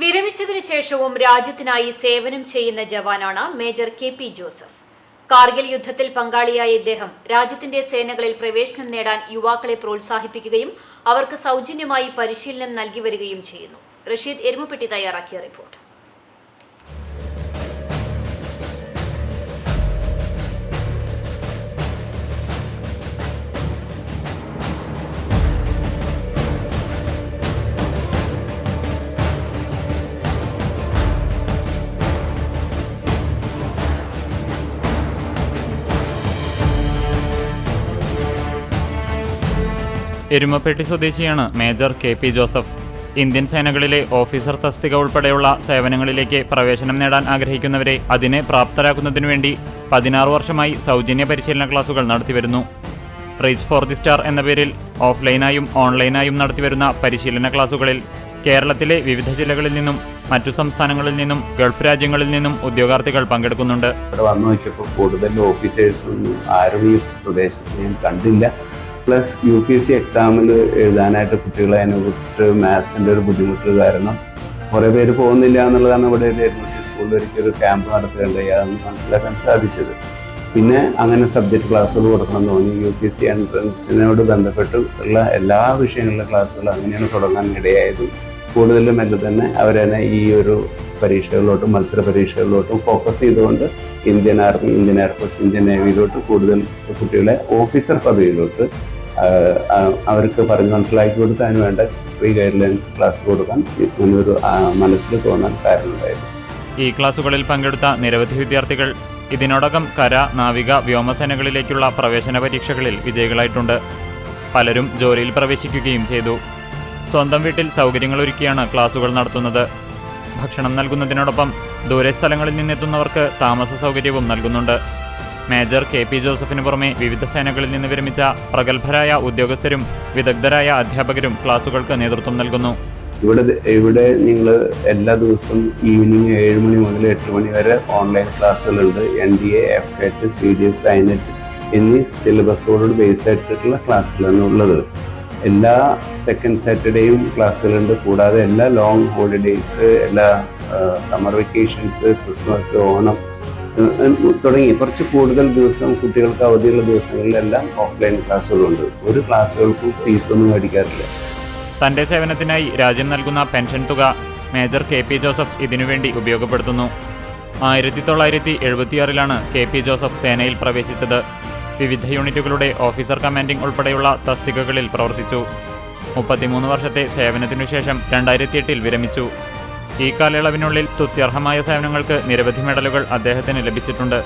വിരമിച്ചതിനു ശേഷവും രാജ്യത്തിനായി സേവനം ചെയ്യുന്ന ജവാനാണ് major K P Joseph. Kargil യുദ്ധത്തിൽ പങ്കാളിയായ ഇദ്ദേഹം രാജ്യത്തിന്റെ സേനകളിൽ പ്രവേശനം നേടാൻ യുവാക്കളെ പ്രോത്സാഹിപ്പിക്കുകയും അവർക്ക് സൗജന്യമായി പരിശീലനം നൽകി വരികയും ചെയ്യുന്നു. റഷീദ് എരുമപ്പെട്ടി തയ്യാറാക്കിയ റിപ്പോർട്ട്. എരുമപ്പെട്ടി സ്വദേശിയാണ് major K P Joseph. Indian സേനകളിലെ officer തസ്തിക ഉൾപ്പെടെയുള്ള സേവനങ്ങളിലേക്ക് പ്രവേശനം നേടാൻ ആഗ്രഹിക്കുന്നവരെ അതിനെ പ്രാപ്തരാക്കുന്നതിനു വേണ്ടി പതിനാറ് വർഷമായി സൗജന്യ പരിശീലന ക്ലാസുകൾ നടത്തിവരുന്നു. റീച്ച് ഫോർ ദി സ്റ്റാർ എന്ന പേരിൽ ഓഫ്ലൈനായും ഓൺലൈനായും നടത്തിവരുന്ന പരിശീലന ക്ലാസുകളിൽ കേരളത്തിലെ വിവിധ ജില്ലകളിൽ നിന്നും മറ്റു സംസ്ഥാനങ്ങളിൽ നിന്നും ഗൾഫ് രാജ്യങ്ങളിൽ നിന്നും ഉദ്യോഗാർത്ഥികൾ പങ്കെടുക്കുന്നുണ്ട്. ഇവിടെ വന്നു നോക്കിയപ്പോൾ കൂടുതൽ ഓഫീസേഴ്സൊന്നും ആരും ഈ പ്രദേശത്ത് ഞാൻ കണ്ടില്ല. Plus U P S C എക്സാമിൽ എഴുതാനായിട്ട് കുട്ടികളെ അതിനെ കുറിച്ചിട്ട് മാത്സിന്റെ ഒരു ബുദ്ധിമുട്ട് കാരണം കുറേ പേര് പോകുന്നില്ല എന്നുള്ളതാണ് ഇവിടെ ഒരു സ്കൂളിൽ ഒരു ക്യാമ്പ് നടത്തുകയുണ്ടായി അതൊന്ന് മനസ്സിലാക്കാൻ സാധിച്ചത്. പിന്നെ അങ്ങനെ സബ്ജക്റ്റ് ക്ലാസ്സുകൾ കൊടുക്കണം തോന്നി. യു പി എസ് സി എൻട്രൻസിനോട് ബന്ധപ്പെട്ട് ഉള്ള എല്ലാ വിഷയങ്ങളിലെ ക്ലാസ്സുകൾ അങ്ങനെയാണ് തുടങ്ങാൻ ഇടയായതും. കൂടുതലും എല്ലാം തന്നെ അവരെന്നെ ഈ ഒരു പരീക്ഷകളിലോട്ടും മത്സര പരീക്ഷകളിലോട്ടും ഫോക്കസ് ചെയ്തുകൊണ്ട് Indian army Indian air force Indian നേവിയിലോട്ട് കൂടുതൽ കുട്ടികളെ ഓഫീസർ പദവിയിലോട്ട് അവർക്ക് പറഞ്ഞ് മനസ്സിലാക്കി കൊടുത്ത് അതിന് വേണ്ട ഫ്രീ ഗൈഡ് ലൈൻസ് ക്ലാസ് കൊടുക്കാൻ ഇങ്ങനൊരു മനസ്സിൽ തോന്നാൻ കാരണമുണ്ടായിരുന്നു. ഈ ക്ലാസുകളിൽ പങ്കെടുത്ത നിരവധി വിദ്യാർത്ഥികൾ ഇതിനോടകം കര നാവിക വ്യോമസേനകളിലേക്കുള്ള പ്രവേശന പരീക്ഷകളിൽ വിജയികളായിട്ടുണ്ട്. പലരും ജോലിയിൽ പ്രവേശിക്കുകയും ചെയ്തു. സ്വന്തം വീട്ടിൽ സൗകര്യങ്ങൾ ഒരുക്കിയാണ് ക്ലാസുകൾ നടത്തുന്നത്. ഭക്ഷണം നൽകുന്നതിനോടൊപ്പം ദൂരെ സ്ഥലങ്ങളിൽ നിന്നെത്തുന്നവർക്ക് താമസ സൗകര്യവും നൽകുന്നുണ്ട്. മേജർ കെ പി ജോസഫിന് പുറമെ വിവിധ സേനകളിൽ നിന്ന് വിരമിച്ച പ്രഗത്ഭരായ ഉദ്യോഗസ്ഥരും വിദഗ്ധരായ അധ്യാപകരും ക്ലാസുകൾക്ക് നേതൃത്വം നൽകുന്നു. ഇവിടെ ഇവിടെ നിങ്ങൾ എല്ലാ ദിവസവും ഈവനിങ് ഏഴ് മണി മുതൽ എട്ട് മണി വരെ online ക്ലാസ്സുകളുണ്ട്. N D A F CAT C D S INET എന്നീ സിലബസോട് ബേസ് ആയിട്ടുള്ള ക്ലാസ്സുകളാണ് ഉള്ളത്. എല്ലാ സെക്കൻഡ് സാറ്റർഡേയും ക്ലാസ്സുകളുണ്ട്. കൂടാതെ എല്ലാ ലോങ് ഹോളിഡേയ്സ് എല്ലാ സമ്മർ വെക്കേഷൻസ് ക്രിസ്മസ് ഓണം തുടങ്ങി. കുറച്ച് കൂടുതൽ ദിവസം കുട്ടികൾക്ക് അവധിയുള്ള ദിവസങ്ങളിലെല്ലാം ഓഫ്ലൈൻ ക്ലാസ്സുകളുണ്ട്. ഒരു ക്ലാസ്സുകൾക്കും ഫീസൊന്നും മേടിക്കാറില്ല. തന്റെ സേവനത്തിനായി രാജ്യം നൽകുന്ന പെൻഷൻ തുക മേജർ കെ പി ജോസഫ് ഇതിനുവേണ്ടി ഉപയോഗപ്പെടുത്തുന്നു. ആയിരത്തി തൊള്ളായിരത്തി എഴുപത്തിയാറിലാണ് കെ പി ജോസഫ് സേനയിൽ പ്രവേശിച്ചത്. വിവിധ യൂണിറ്റുകളുടെ ഓഫീസർ കമാൻഡിംഗ് ഉൾപ്പെടെയുള്ള തസ്തികകളിൽ പ്രവർത്തിച്ചു. മുപ്പത്തിമൂന്ന് വർഷത്തെ സേവനത്തിനുശേഷം രണ്ടായിരത്തി എട്ടിൽ വിരമിച്ചു. ഈ കാലയളവിനുള്ളിൽ സ്തുത്യർഹമായ സേവനങ്ങൾക്ക് നിരവധി മെഡലുകൾ അദ്ദേഹത്തിന് ലഭിച്ചിട്ടുണ്ട്.